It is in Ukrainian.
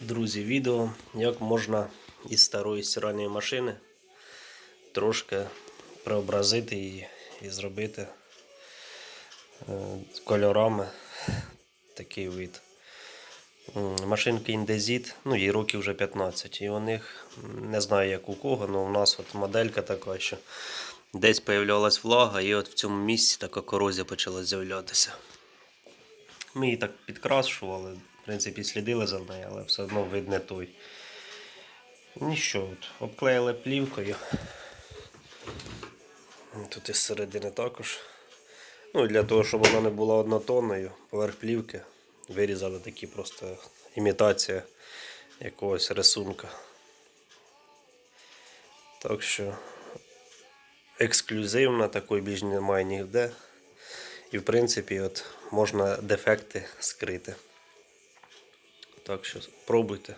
Друзі, відео, як можна із старої стиральної машини трошки преобразити її і зробити е, кольорами такий вид. Машинки Індезіт, ну їй років вже 15. І у них не знаю як у кого, але у нас от моделька така, що десь появлялась влага, і от в цьому місці така корозія почала з'являтися. Ми її так підкрашували, принципі, слідили за нею, але все одно вид не той. Ніщо, от, обклеїли плівкою. Тут із середини також. Ну, для того, щоб вона не була однотонною, поверх плівки вирізали такі просто імітація якогось рисунка. Так що ексклюзивно, такої більш немає ніде. І в принципі от можна дефекти скрити. Так що пробуйте.